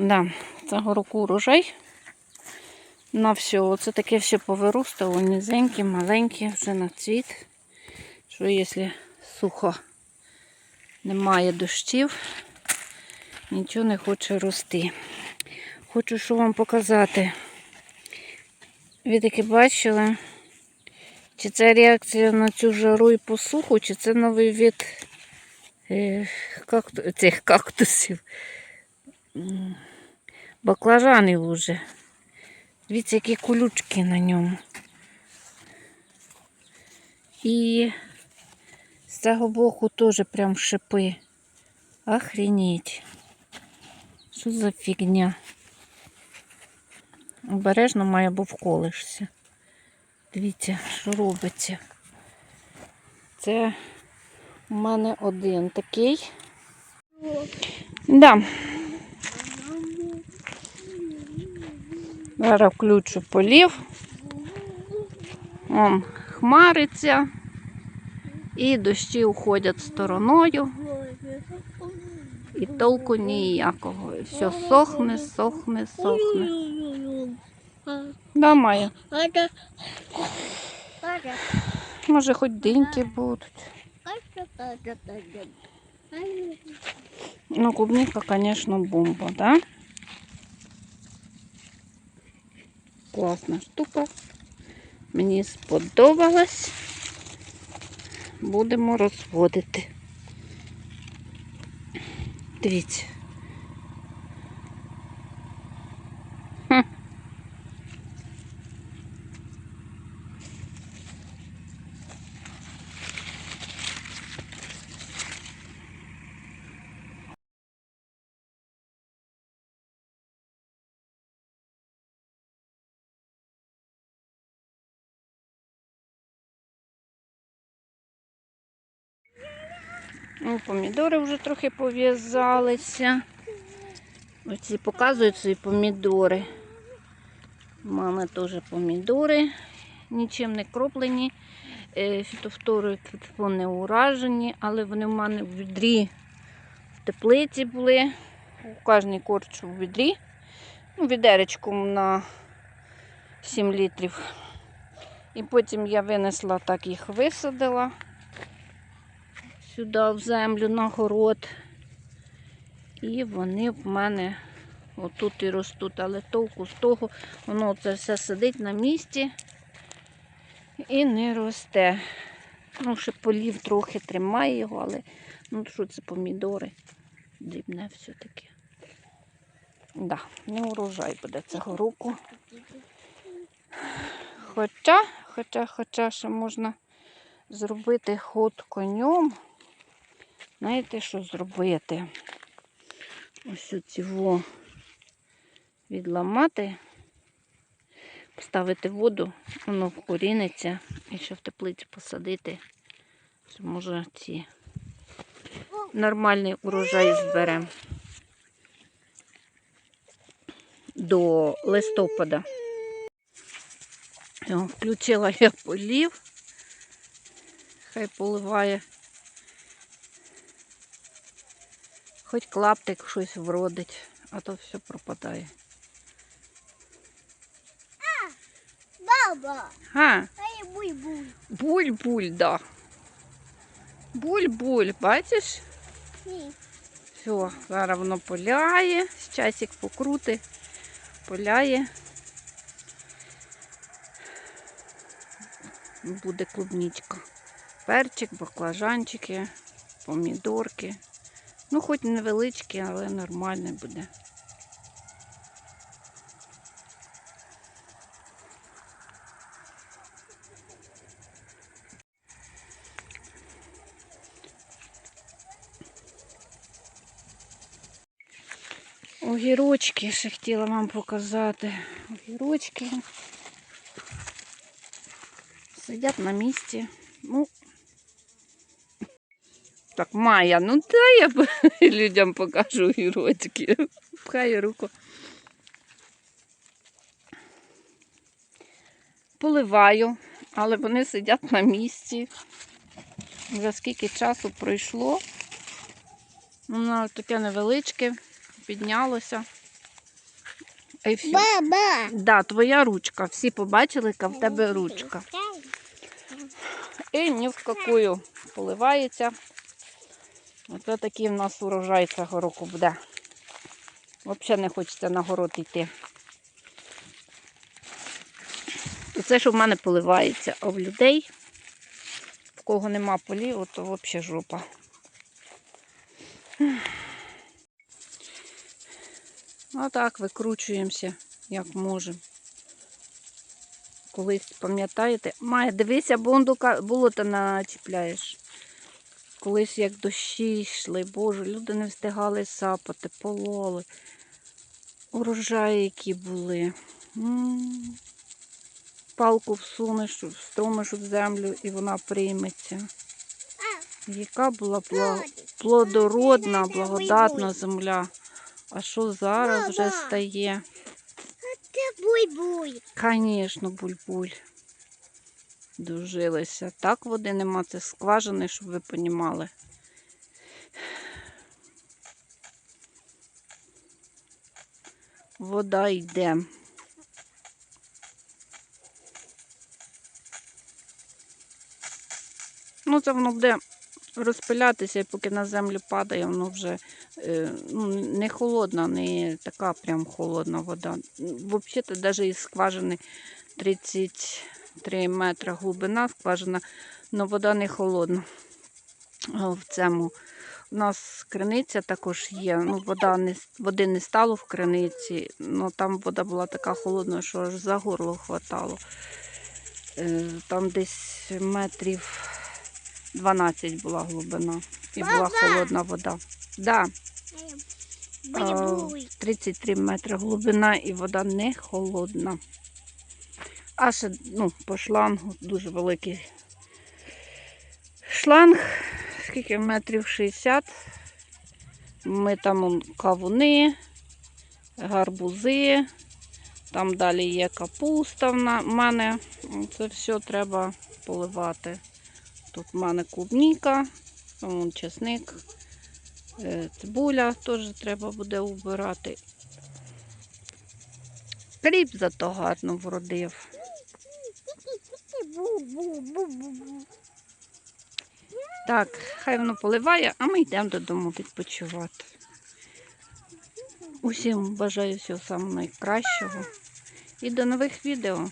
Да, цього року урожай. На все. Оце таке все повиростало, низеньке, маленьке, вже на цвіт. Що якщо сухо немає дощів, нічого не хоче рости. Хочу що вам показати. Ви таки бачили, чи це реакція на цю жару і посуху, чи це новий вид е, цих кактусів. Баклажанів уже. Дивіться, які колючки на ньому. І з цього боку теж прям шипи. Охренеть. Що за фігня? Обережно має, бо вколишся. Дивіться, що робиться. Це у мене один такий. Да. Зараз включу полів. Он хмариться. І дощі уходять стороною. І толку ніякого. І все сохне, сохне, сохне. Да. Може, хоч диньки будуть. Ну, клубника, конечно, бомба, да? Класна штука. Мені сподобалась. Будемо розводити. Дивіться. Ну, помідори вже трохи пов'язалися. Оці показують свої помідори. Мами теж помідори, нічим не кроплені. Е, Фітофторою не уражені, але вони в мене в відрі в теплиці були. У кожній корч у відрі. Ну, відеречком на 7 літрів. І потім я винесла, так їх висадила сюди в землю на город. І вони в мене отут і ростуть, але толку з того, воно це все сидить на місці і не росте. Ну, ще полів трохи тримає його, але ну що це помідори? Дрібне все-таки. Да, не урожай буде цього року. Хоча, хоча, хоча ще можна зробити ход конем. Знаєте, що зробити? Ось цього відламати, поставити воду, воно вкоріниться і ще в теплиці посадити, що може ці нормальний урожай зберемо до листопада. Включила я полів, хай поливає. Хоч клаптик щось вродить, а то все пропадає. Баба, А, буй-буй. буль-буль, да. Буль-буль, бачиш? Ні. Все, зараз воно поляє, часик покрути, поляє. Буде клубничка. Перчик, баклажанчики, помідорки. Ну, хоч невеличкі, але нормально буде. Огірочки ще хотіла вам показати. Огірочки сидять на місці. Ну, так, Майя, ну дай я людям покажу огірочки. Пхає руку. Поливаю, але вони сидять на місці. Вже скільки часу пройшло. Воно таке невеличке, піднялося. Ефі. Баба. Да, твоя ручка. Всі побачили, яка в тебе ручка. І ні в какую поливається. Оце такий в нас урожай цього року буде. Взагалі не хочеться на город йти. Це що в мене поливається, а в людей, в кого нема полів, то взагалі жопа. Отак викручуємося, як можемо. Колись, пам'ятаєте, має, дивися, бондука болото начіпляєш. Колись як дощі йшли, боже, люди не встигали сапати, пололи. Урожаї, які були. М. Палку всунеш, встромиш в землю і вона прийметься. Яка була плодородна, благодатна земля. А що зараз вже стає? Це буй-буй. Звісно, буль-буль. Дожилися. Так води нема, це скважини, щоб ви понімали. Вода йде. Ну, це воно буде розпилятися, і поки на землю падає, воно вже е, ну, не холодна, не така прям холодна вода. Взагалі-то навіть із скважини 33 метри глибина скважина, але вода не холодна. В цьому у нас криниця також є. Ну, вода не, води не стало в криниці, але там вода була така холодна, що аж за горло хватало. Е, Там десь метрів 12 була глибина і була холодна вода. Да, 33 метри глибина і вода не холодна. А ще ну, по шлангу дуже великий шланг, скільки метрів 60. Ми там кавуни, гарбузи, там далі є капуста в мене. Це все треба поливати. Тут в мене клубніка, вон чесник, е, цибуля теж треба буде убирати. Кріп зато гарно вродив. Так, хай воно поливає, а ми йдемо додому відпочивати. Усім бажаю всього самого найкращого і до нових відео.